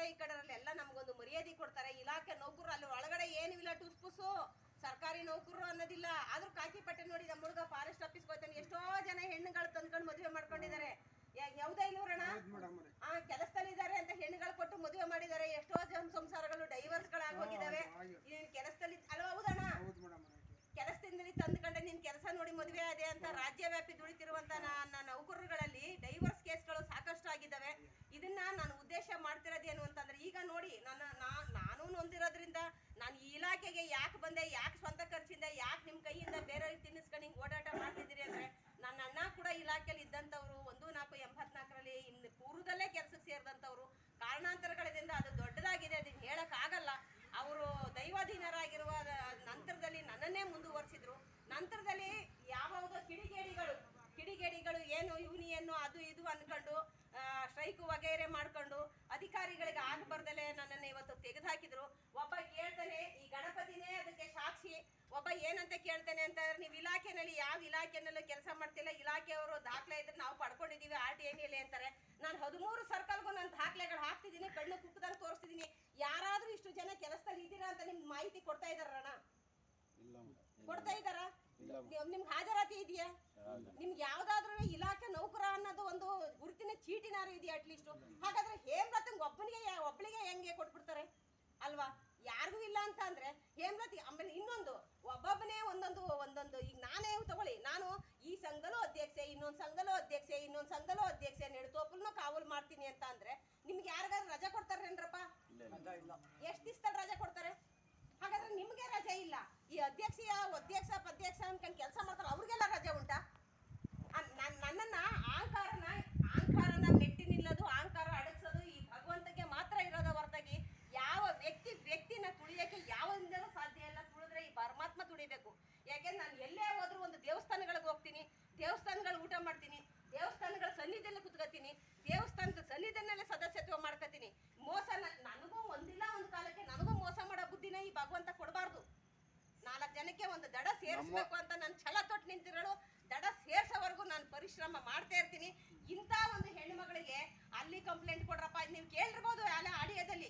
ಕಡೆ ಈ ಕಡೆ ಎಲ್ಲ ನಮ್ಗೊಂದು ಮರ್ಯಾದೆ ಕೊಡ್ತಾರೆ. ಇಲಾಖೆ ನೌಕರರು ಅಲ್ಲಿ ಒಳಗಡೆ ಏನಿಲ್ಲ ಟುಸ್ಪುಸು ಸರ್ಕಾರಿ ನೌಕರರು ಅನ್ನೋದಿಲ್ಲ. ಆದ್ರೂ ಕಾಕಿ ಪಟ್ಟೆ ನೋಡಿ ನಮ್ಮ ಹುಡುಗ ಫಾರೆಸ್ಟ್ ಆಫೀಸ್ ಹೋಗ್ತಾನೆ. ಎಷ್ಟೋ ಜನ ಹೆಣ್ಣುಗಳು ತಂದ್ಕೊಂಡು ಮದುವೆ ಮಾಡ್ಕೊಂಡಿದ್ದಾರೆ. ಯಾವ್ದೇ ಇಲ್ವರಣ ಆ ಕೆಲಸದಲ್ಲಿ ನಂತರದಲ್ಲಿ ಯಾವುದೋ ಕಿಡಿಗೇಡಿಗಳು ಕಿಡಿಗೇಡಿಗಳು ಏನು ಯೂನಿಯನ್ನು ಅದು ಇದು ಅನ್ಕೊಂಡು ಸ್ಟ್ರೈಕ್ ವಗೈರೆ ಮಾಡ್ಕೊಂಡು ಅಧಿಕಾರಿಗಳಿಗೆ ಆಗಬಾರ್ದಲೆ ನನ್ನನ್ನು ಇವತ್ತು ತೆಗೆದುಹಾಕಿದ್ರು. ಒಬ್ಬ ಕೇಳ್ತಾನೆ ಈ ಗಣಪತಿನೇ ಅದಕ್ಕೆ ಸಾಕ್ಷಿ. ಒಬ್ಬ ಏನಂತ ಕೇಳ್ತಾನೆ ಅಂತ ನೀವು ಇಲಾಖೆನಲ್ಲಿ ಯಾವ ಇಲಾಖೆನಲ್ಲೂ ಕೆಲಸ ಮಾಡ್ತಿಲ್ಲ. ಇಲಾಖೆಯವರು ದಾಖಲೆ ಇದ್ರೆ ನಾವು ಪಡ್ಕೊಂಡಿದ್ದೀವಿ ಆರ್ ಟಿ ಎನ್ ಅಂತಾರೆ. ನಾನು ಹದಿಮೂರು ಸರ್ಕಲ್ಗೂ ನಾನು ದಾಖಲೆಗಳು ಹಾಕ್ತಿದ್ದೀನಿ ಕಣ್ಣು ಕುಕ್ಕದಂಗೆ ತೋರಿಸ್ತಿದ್ದೀನಿ. ಯಾರಾದ್ರೂ ಇಷ್ಟು ಜನ ಕೆಲಸದಲ್ಲಿ ಇದ್ದೀರಾ ಅಂತ ನಿಮ್ಗೆ ಮಾಹಿತಿ ಕೊಡ್ತಾ ಇದಾರಣ್ಣ ಕೊಡ್ತಾ ಇದ್ದಾರಾ? ನಿಮ್ಗೆ ಹಾಜರಾತಿ ಇದೆಯಾ? ನಿಮ್ಗೆ ಯಾವ್ದಾದ್ರು ಇಲಾಖೆ ನೌಕರ ಅನ್ನೋದು ಒಂದು ಗುರುತಿನ ಚೀಟಿನಾರು ಇದೆಯಾ ಅಟ್ಲೀಸ್ಟ್ ಹಾಗಾದ್ರೆ ಹೇಮ್ರತಂಗ್ ಒಬ್ಬನಿಗೆ ಒಬ್ಬಳಿಗೆ ಒಬ್ಳಿಗೆ ಹೆಂಗೆ ಕೊಟ್ಬಿಡ್ತಾರೆ? ಅಲ್ವಾ? ಯಾರಿಗೂ ಇಲ್ಲ ಅಂತ ಅಂದ್ರೆ ಹೇಮ್ರತಿ ಆಮೇಲೆ ಇನ್ನೊಂದು ಒಬ್ಬೊಬ್ಬನೇ ಒಂದೊಂದು ಒಂದೊಂದು. ಈಗ ನಾನೇ ತಗೊಳ್ಳಿ. ನಾನು ಈ ಸಂಘದಲ್ಲೂ ಅಧ್ಯಕ್ಷೆ ಇನ್ನೊಂದು ಸಂಘದಲ್ಲೂ ಅಧ್ಯಕ್ಷೆ ಇನ್ನೊಂದು ಸಂಘದಲ್ಲೂ ಅಧ್ಯಕ್ಷೆ ನೆಡ್ತೋಪಲ್ನು ಕಾವಲು ಮಾಡ್ತೀನಿ ಅಂತ ಅಂದ್ರೆ ನಿಮ್ಗೆ ಯಾರಿಗಾದ್ರು ರಜಾ ಕೊಡ್ತಾರೇನ್ರಪ್ಪ? ಎಷ್ಟ್ ದಿವಸದಲ್ಲಿ ರಜಾ ಕೊಡ್ತಾರೆ? ನಿಂತಿರೋಳು. ದಡ ಸೇರ್ಸೋವರೆಗೂ ನಾನು ಪರಿಶ್ರಮ ಮಾಡ್ತಾ ಇರ್ತೀನಿ. ಇಂಥ ಒಂದು ಹೆಣ್ಣುಮಗಳಿಗೆ ಅಲ್ಲಿ ಕಂಪ್ಲೇಂಟ್ ಕೊಡ್ರಪ್ಪ. ನೀವು ಕೇಳಿರ್ಬೋದು, ಅಲ್ಲ ಆಡಿಯೋದಲ್ಲಿ.